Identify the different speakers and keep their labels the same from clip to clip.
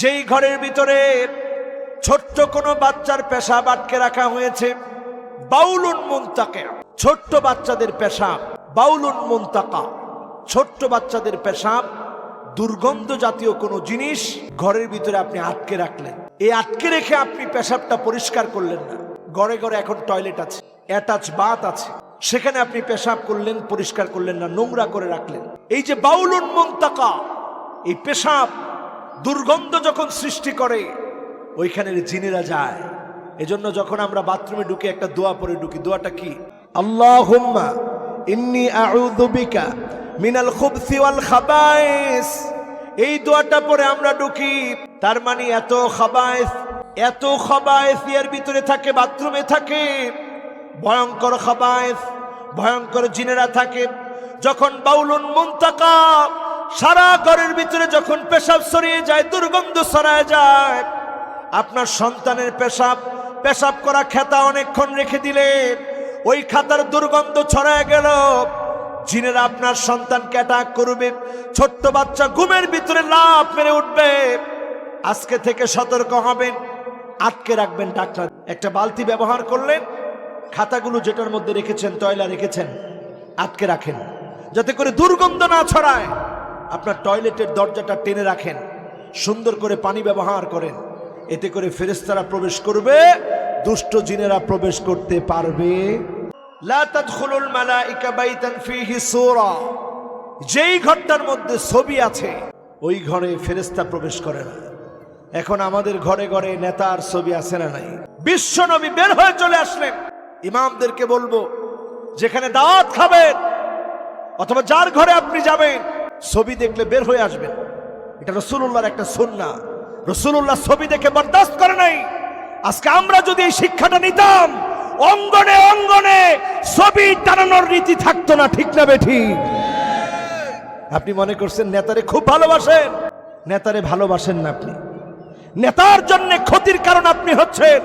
Speaker 1: যেই ঘরের ভিতরে ছোট্ট কোনো বাচ্চার পেশাব আটকে রাখা হয়েছে, বাউলুন মুন্তাকে ছোট্ট বাচ্চাদের পেশাব, বাউলুন মুন্তাকা। ছোট্ট বাচ্চাদের পেশাব, দুর্গন্ধ জাতীয় কোনো জিনিস ঘরের ভিতরে আপনি আটকে রাখলেন। এই আটকে রেখে আপনি পেশাবটা পরিষ্কার করলেন না। ঘরে ঘরে এখন টয়লেট আছে, অ্যাটাচ বাথ আছে। সেখানে আপনি পেশাব করলেন, পরিষ্কার করলেন না, নোংরা করে রাখলেন। এই যে বাউলুন মুন্তাকা, এই পেশাব দুর্গন্ধ যখন সৃষ্টি করে, ওইখানের জিনেরা যায়। এজন্য যখন আমরা বাথরুমে ঢুকে, একটা দোয়া পরে ঢুকি। দোয়াটা কি? আল্লাহুম্মা ইন্নি আউযু বিকা মিনাল খুবসি খাবাইস। এই দোয়াটা পরে আমরা ঢুকি। তার মানে এত খাবাইস এত খাবাইস এর ভিতরে থাকে, বাথরুমে থাকে। ভয়ঙ্কর খাবাইস, ভয়ঙ্কর জিনেরা থাকে। যখন বাউলুন মুন্তাকা সারা ঘরের ভিতরে যখন পেশাব সরিয়ে যায়, দুর্গন্ধ সরায় যায়, আপনার সন্তানের পেশাব পেশাব করা খেতা অনেকক্ষণ রেখে দিলে, ওই খাতার দুর্গন্ধ ছড়ায় গেল। জিনেরা আপনার সন্তানকে অ্যাটাক করবে, ছোট্ট বাচ্চা ঘুমের ভিতরে লাভ মেরে উঠবে। আজকে থেকে সতর্ক হবেন, আটকে রাখবেন ডাক্তার। একটা বালতি ব্যবহার করলেন খাতাগুলো যেটার মধ্যে রেখেছেন, তয়লা রেখেছেন, আটকে রাখেন, যাতে করে দুর্গন্ধ না ছড়ায়। আপনার টয়লেটের দরজাটা টেনে রাখেন, সুন্দর করে পানি ব্যবহার করেন। এতে করে ফেরেস্তারা প্রবেশ করবে, দুষ্ট জিনেরা প্রবেশ করতে পারবে। যেই ঘরটার মধ্যে ছবি আছে, ওই ঘরে ফেরেস্তা প্রবেশ করে না। এখন আমাদের ঘরে ঘরে নেতার ছবি আছে না নাই? বিশ্ব নবী বের হয়ে চলে আসলেন। ইমামদেরকে বলব, যেখানে দাওয়াত খাবেন, অথবা যার ঘরে আপনি যাবেন ছবি দেখলে বের হয়ে আসবেন এটা রসুল্লাহর একটা সন্না। রসুল্লাহ ছবি দেখে বরদাস্ত করে নাই। আজকে আমরা যদি এই শিক্ষাটা নিতাম, অঙ্গনে অঙ্গনে ছবি টানানোর রীতি থাকতো না, ঠিক না বেঠি? আপনি মনে করছেন নেতারে খুব ভালোবাসেন? নেতারে ভালোবাসেন না আপনি। নেতার জন্য ক্ষতির কারণ আপনি হচ্ছেন।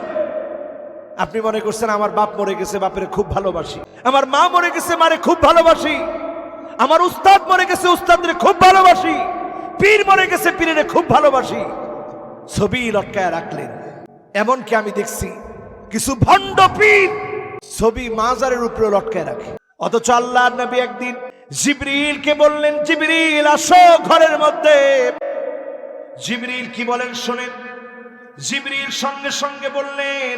Speaker 1: আপনি মনে করছেন আমার বাপ মরে গেছে, বাপের খুব ভালোবাসি। আমার মা মরে গেছে, মারে খুব ভালোবাসি। আমার উস্তাদ মরে গেছে উস্তাদরে খুব ভালোবাসি। পীর মরে গেছে, পীরের খুব ভালোবাসি। ছবি লটকায় রাখলেন। এমনকি আমি দেখছি কিছু ভণ্ড পীর ছবি মাজারের উপরে লটকায় রাখে। অথচ আল্লাহ নবী একদিন জিবরিলকে বললেন, জিবরিল, আসো ঘরের মধ্যে। জিবরিল কি বলেন শোনেন? জিবরিল সঙ্গে সঙ্গে বললেন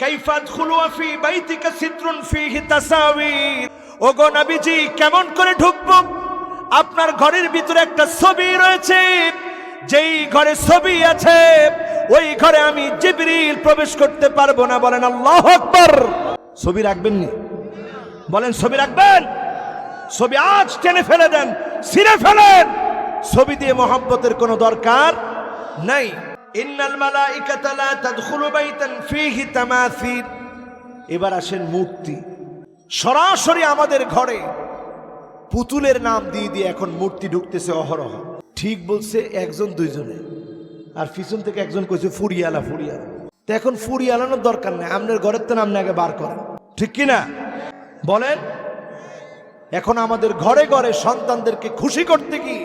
Speaker 1: কাইফাত খুলুয়া ফি বাইতিকা সিত্রুন ফিহি তাসাবির ওগো নবীজি, কেমন করে ঢুকবো? আপনার ঘরের ভিতরে একটা ছবি রয়েছে। যেই ঘরে ছবি আছে, ওই ঘরে আমি জিবরিল প্রবেশ করতে পারব না। বলেন, আল্লাহ আকবার! ছবি রাখবেন নি? বলেন, ছবি রাখবেন? ছবি আজ টেনে ফেলে দেন, ছিঁড়ে ফেলেন। ছবি দিয়ে মোহাব্বতের কোনো দরকার নাই। ইন্নাল মালাইকাতা লা তাদখুলু বাইতান ফীহি তামাসিল এবার আসেন মূর্তি। সরাসরি আমাদের ঘরে। পুতুলের নাম দিয়ে দিয়ে এখন মূর্তি ঢুকতেছে অহরহ। ঠিক বলছে একজন দুইজনে। আর পিছন থেকে একজন কইছে, ফুরিয়ালা ফুরিয়ালা। তো এখন ফুরিয়ালানোর দরকার নেই আপনার ঘরের তো নাম আগে বার করেন। ঠিক কি না? বলেন, এখন আমাদের ঘরে ঘরে সন্তানদেরকে খুশি করতে কি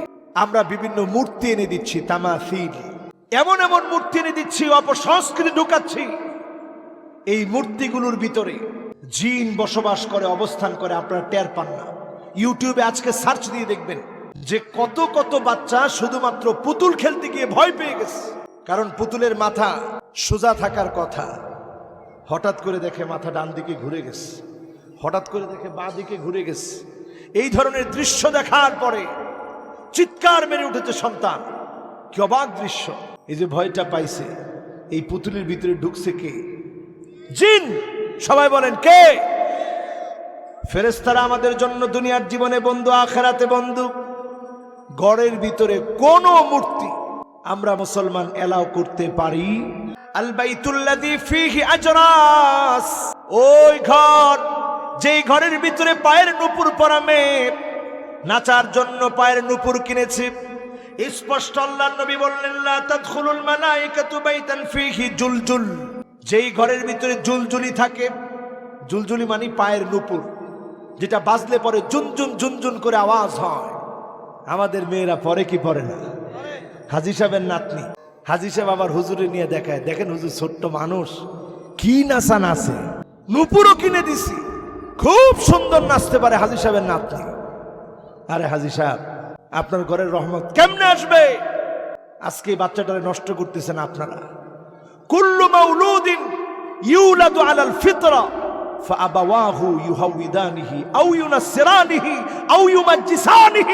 Speaker 1: আমরা বিভিন্ন মূর্তি এনে দিচ্ছি, তামাসিল। এমন এমন মূর্তি এনে দিচ্ছি, অপসংস্কৃতি ঢুকাচ্ছি। এই মূর্তিগুলোর ভিতরে জিন বসবাস করে, অবস্থান করে, আপনারা টের পান না। ইউটিউবে আজকে সার্চ দিয়ে দেখবেন যে কত কত বাচ্চা শুধুমাত্র পুতুল খেলতে গিয়ে ভয় পেয়ে গেছে। কারণ পুতুলের মাথা সোজা থাকার কথা। হঠাৎ করে দেখে মাথা ডান দিকে ঘুরে গেছে। হঠাৎ করে দেখে বাঁ দিকে ঘুরে গেছে। এই ধরনের দৃশ্য দেখার পরে চিৎকার মেরে উঠেছে সন্তান। কি অবাক দৃশ্য। এই যে ভয়টা পাইছে, এই পুতুলের ভিতরে ঢুকছে কে? জিন! সবাই বলেন কে? ফেরেস্তারা আমাদের জন্য দুনিয়ার জীবনে বন্ধু, আখেরাতে বন্ধু। গড়ের ভিতরে কোন মূর্তি আমরা মুসলমান এলাও করতে পারি। ওই ঘর, যেই ঘরের ভিতরে পায়ের নুপুর পরা মেয়ে। নাচার জন্য পায়ের নুপুর কিনেছে। স্পষ্ট আল্লাহ নবী বললেন, লা তাদখুলুল মালাইকাতু বাইতান ফীহি জুলজুল। যেই ঘরের ভিতরে জুলজুলি থাকে জুলজুলি মানে পায়ের নুপুর, যেটা বাজলে পরে জুনজুন জুনজুন করে আওয়াজ হয়। আমাদের মেয়েরা পরে কি পরে না? হাজি সাহেবের নাতনি। হাজি সাহেব আবার হুজুরে নিয়ে দেখায়, দেখেন হুজুর ছোট্ট মানুষ, কি নাচা নাচে নুপুরও কিনে দিছি, খুব সুন্দর নাচতে পারে হাজি সাহেবের নাতনি। আরে হাজি সাহেব, আপনার ঘরের রহমত কেমনে আসবে? আজকে এই বাচ্চাটারে নষ্ট করতেছেন আপনারা। কুল্লু মাউলুদিন ইউলাদু আলাল ফিতরা فأبواه يهودانه أو ينصرانه أو يمجسانه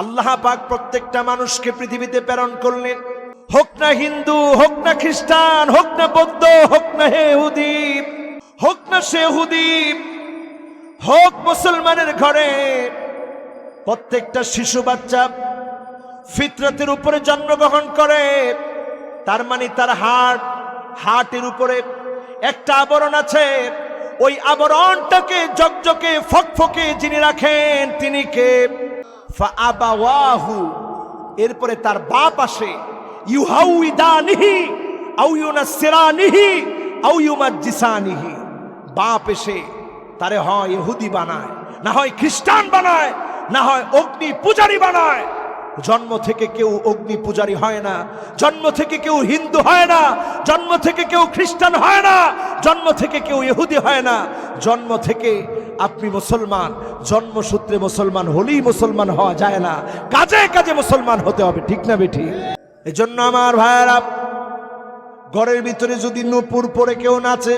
Speaker 1: আল্লাহ পাক প্রত্যেকটা মানুষকে পৃথিবীতে প্রেরণ করলেন হোক না হিন্দু হোক না খ্রিস্টান হোক না বৌদ্ধ হোক না হেহুদি হোক না সেহুদি হোক মুসলমানের ঘরে প্রত্যেকটা শিশু বাচ্চা ফিতরতের উপরে জন্মগ্রহণ করে তার মানে তার হাট হাটের উপরে একটা আবরণ আছে। ওই আবরণটাকে জকজকে ফকফকে যিনি রাখেন তিনি কে? ফাআবাওয়াহু। এরপরে তার বাপ আসে। বাপ এসে তারে হয় ইহুদি বানায়, না হয় খ্রিস্টান বানায়, না হয় অগ্নি পূজারি বানায়। জন্ম থেকে কেউ অগ্নি পূজারী হয় না, জন্ম থেকে কেউ হিন্দু হয় না, জন্ম থেকে কেউ খ্রিস্টান হয় না, জন্ম থেকে কেউ ইহুদি হয় না, জন্ম থেকে আপনি মুসলমান, জন্মসূত্রে মুসলমান হলেই মুসলমান হওয়া যায় না, কাজে কাজে মুসলমান হতে হবে, ঠিক না বেঠি? এজন্য আমার ভাইয়েরা, ঘরের ভিতরে যদি নূপুর পরে কেউ নাচে,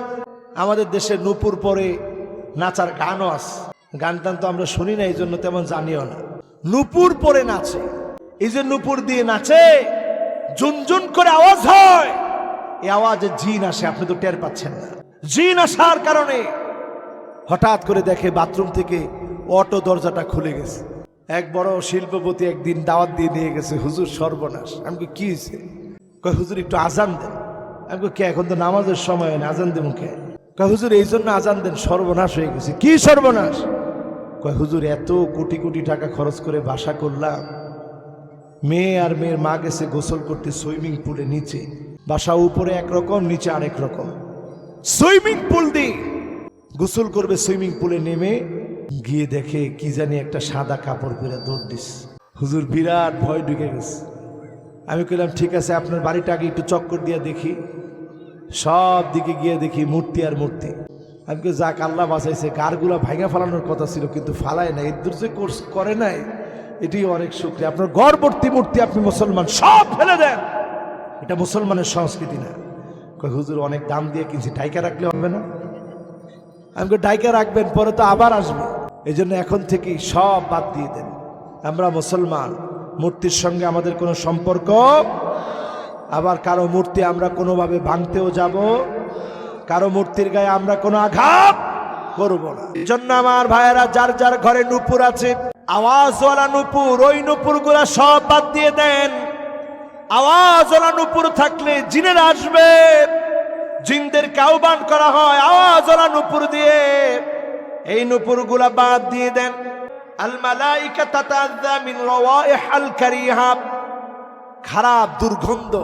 Speaker 1: আমাদের দেশে নূপুর পরে নাচার গানও আছে। গান টান তো আমরা শুনি না এই জন্য তেমন জানিও না। নূপুর পরে নাচে। এই যে নুপুর দিয়ে নাচে জুনজুন করে আওয়াজ হয়, এই আওয়াজে জিন আসে, আপনি তো টের পাচ্ছেন না। জিন আসার কারণে হঠাৎ করে দেখে বাথরুম থেকে অটো দরজাটা খুলে গেছে। এক বড় শিল্পপতি একদিন দাওয়াত দিয়ে নিয়ে গেছে, হুজুর সর্বনাশ। আমি কি হয়েছে কয় হুজুর, একটু আজান দেন। আমি কে? এখন তো নামাজের সময় হয় না আজান দেবো কে? কয় হুজুর, এই জন্য আজান দেন, সর্বনাশ হয়ে গেছে। কি সর্বনাশ? কয় হুজুর, এত কোটি কোটি টাকা খরচ করে বাসা করলাম মেয়ে আর মেয়ের মা গেছে গোসল করতে সুইমিং পুলে নিচে। বাসা উপরে একরকম, নিচে আরেক রকম। সুইমিং পুল দিয়ে গোসল করবে সুইমিং পুলে নেমে গিয়ে দেখে কি জানি একটা সাদা কাপড় পরে দৌড় দিস। হুজুর বিরাট ভয় ঢুকে গেছে। আমি কইলাম, ঠিক আছে, আপনার বাড়িটা আগে একটু চক্কর দিয়ে দেখি। সব দিকে গিয়ে দেখি মূর্তি আর মূর্তি। আমি যাক, আল্লাহ বাঁচাইছে। গারগুলা ভাইঙা ফালানোর কথা ছিল, কিন্তু ফালায় নাই। এর যে কোর্স করে নাই। এটি অনেক শুক্রিয়া। আপনার গড়বর্তী মূর্তি আপনি মুসলমান, সব ফেলে দেন। এটা মুসলমানের সংস্কৃতি না। হুজুর, অনেক দাম দিয়ে কিনছি টাইকা রাখলে হবে না? আমি ডাইকা রাখবেন, পরে তো আবার আসবে। এই জন্য এখন থেকেই সব বাদ দিয়ে দেন। আমরা মুসলমান, মূর্তির সঙ্গে আমাদের কোনো সম্পর্ক? আবার কারও মূর্তি আমরা কোনোভাবে ভাঙতেও যাব? কারও মূর্তির গায়ে আমরা কোনো আঘাত করব না। এই জন্য আমার ভাইয়েরা, যার যার ঘরে নুপুর আছে আওয়াজওয়ালা নুপুর, ওই নুপুরগুলা সব বাদ দিয়ে দেন। আওয়াজওয়ালা নুপুর থাকলে জিনের আসবে। জিনদেরকে আহ্বান করা হয় আওয়াজওয়ালা নুপুর দিয়ে। এই নুপুরগুলা বাদ দিয়ে দেন। খারাপ দুর্গন্ধ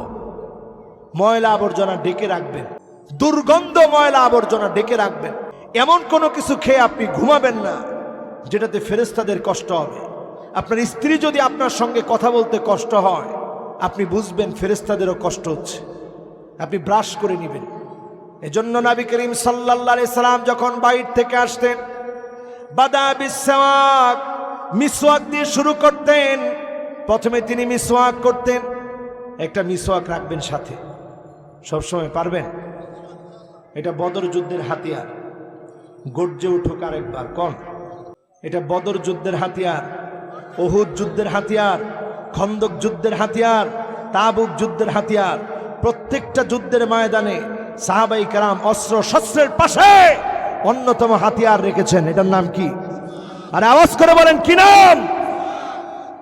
Speaker 1: ময়লা আবর্জনা ডেকে রাখবেন। দুর্গন্ধ ময়লা আবর্জনা ডেকে রাখবেন। এমন কোনো কিছু খেয়ে আপনি ঘুমাবেন না। যেটাতে ফেরেস্তাদের কষ্ট হবে। আপনার স্ত্রী যদি আপনার সঙ্গে কথা বলতে কষ্ট হয়, আপনি বুঝবেন ফেরেস্তাদেরও কষ্ট হচ্ছে। আপনি ব্রাশ করে নেবেন। এজন্য নবী করিম আলাইহি সাল্লাম যখন বাইর থেকে আসতেন, বাদা বিসওয়াক, মিসওয়াক দিয়ে শুরু করতেন। প্রথমে তিনি মিসওয়াক করতেন, একটা মিসওয়াক রাখবেন সাথে। সবসময় পারবেন? এটা বদর যুদ্ধের হাতিয়ার। গর্জে উঠুক আরেকবার, কন? এটা বদর যুদ্ধের হাতিয়ার ওহুদ যুদ্ধের হাতিয়ার, খন্দক যুদ্ধের হাতিয়ার, তাবুক যুদ্ধের হাতিয়ার। প্রত্যেকটা যুদ্ধের ময়দানে সাহাবাই কারাম অস্ত্র শস্ত্রের পাশে অন্যতম হাতিয়ার রেখেছেন। এটার নাম কি? আর আওয়াজ করে বলেন, কি নাম?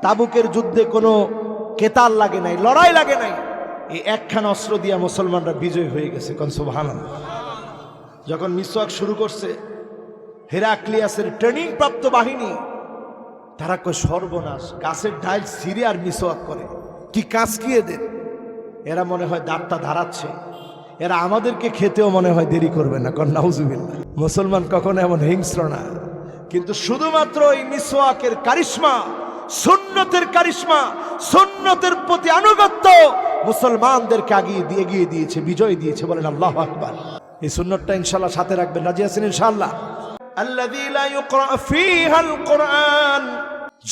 Speaker 1: তাবুকের যুদ্ধে কোনো কেতাল লাগে নাই, লড়াই লাগে নাই। এই একখান অস্ত্র দিয়া মুসলমানরা বিজয় হয়ে গেছে কনসুবাহান যখন মিসওয়াক শুরু করছে হেরাক্লিয়াসের ট্রেনিং প্রাপ্ত বাহিনী, তারা কয়, সর্বনাশ, গাছের ডাইল সিরে আর মিসওয়াক করে। কি কি এদের? এরা মনে হয় দাঁতটা ধারাচ্ছে। এরা আমাদেরকে খেতেও মনে হয় দেরি করবে না কন্যাউজুবিল্লা মুসলমান কখনো এমন হিংস্র না, কিন্তু শুধুমাত্র এই মিসওয়াকের কারিশমা, সুন্নতের কারিশমা, সুন্নতের প্রতি আনুগত্য মুসলমানদেরকে আগিয়ে দিয়ে, এগিয়ে দিয়েছে, বিজয় দিয়েছে বলেন আল্লাহ আকবার। এই সুন্নতটা ইনশাল্লাহ সাথে রাখবেন। আছেন ইনশাল্লাহ? কোরআন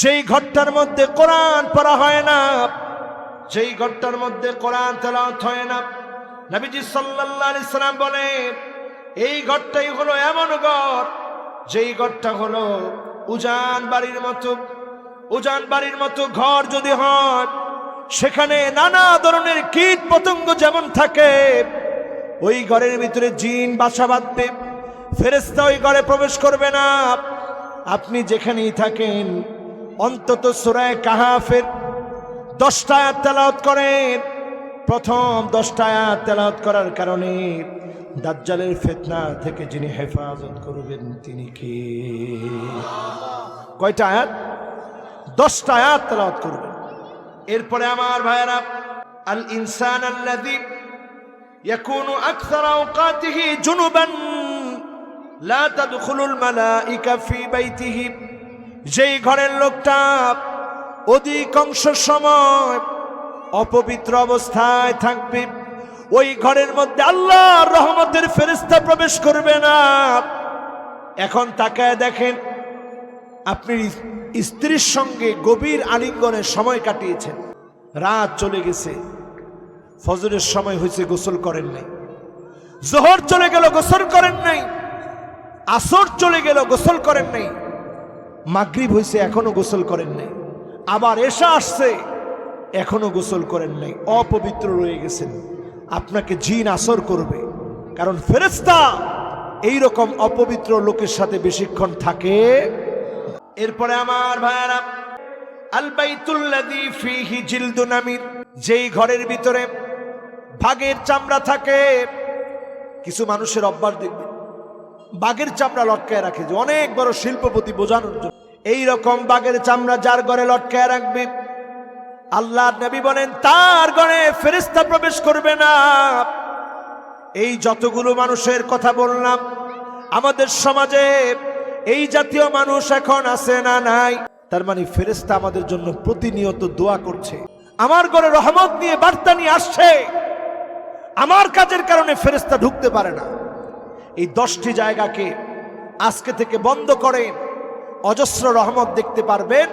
Speaker 1: যেই ঘরটার মধ্যে কোরআন পড়া হয় না, যেই ঘরটার মধ্যে কোরআন তেলাওয়াত হয় না, নবীজি সাল্লাল্লাহু আলাইহি সাল্লাম বলে এই ঘরটাই হলো এমন ঘর, যেই ঘরটা হলো উজান বাড়ির মতো, উজান বাড়ির মতো ঘর যদি হয়, সেখানে নানা ধরনের কীট পতঙ্গ যেমন থাকে, ওই ঘরের ভিতরে জিন বাসা বাঁধবে ফেরেস্তা ওই ঘরে প্রবেশ করবে না। আপনি যেখানেই থাকেন, অন্তত সুরায় কাহাফের দশটা তেলাওত করেন। প্রথম দশটা তেলাওত করার কারণে দাজ্জালের ফেতনা থেকে যিনি হেফাজত করবেন, তিনি কে? কয়টা আয়াত? দশটা আয়াত তেলাওত করবেন। এরপরে আমার ভাইয়েরা আল ইনসান আল্লাযী ইয়াকুনু আকসারা আওকাতিহি জুনুবান যেই ঘরের লোকটা অধিকাংশ সময় অপবিত্র অবস্থায় থাকবে, ওই ঘরের মধ্যে আল্লাহর রহমতের ফেরেস্তা প্রবেশ করবে না। এখন তাকায় দেখেন, আপনি স্ত্রীর সঙ্গে গভীর আলিঙ্গনের সময় কাটিয়েছেন। রাত চলে গেছে। ফজরের সময় হয়েছে, গোসল করেন নাই। জোহর চলে গেল, গোসল করেন নাই। আসর চলে গেল গোসল করেন নাই। মাগরিব হয়েছে এখনও গোসল করেন নাই। আবার এসা আসছে, এখনও গোসল করেন নাই। অপবিত্র রয়ে গেছেন। আপনাকে জিন আসর করবে। কারণ ফেরেস্তা এই রকম অপবিত্র লোকের সাথে বেশিক্ষণ থাকে। এরপরে আমার ভাইয়ারা, আল বাইতুল্লাযী ফীহি জিলদুন আমির, যেই ঘরের ভিতরে ভাগের চামড়া থাকে, কিছু মানুষের অভ্যাস দেখবে বাঘের চামড়া লটকায় রাখে যে অনেক বড় শিল্পপতি বোঝানোর জন্য। এই রকম বাঘের চামড়া যার ঘরে লটকায় রাখবে? আল্লাহ নবী বলেন, তার ঘরে ফেরেস্তা প্রবেশ করবে না। এই যতগুলো মানুষের কথা বললাম, আমাদের সমাজে এই জাতীয় মানুষ এখন আছে না নাই? তার মানে ফেরেস্তা আমাদের জন্য প্রতিনিয়ত দোয়া করছে। আমার ঘরে রহমত নিয়ে বার্তা নিয়ে আসছে। আমার কাজের কারণে ফেরেস্তা ঢুকতে পারে না। এই দশটি জায়গাকে আজকে থেকে বন্ধ করে অজস্র রহমত দেখতে পারবেন।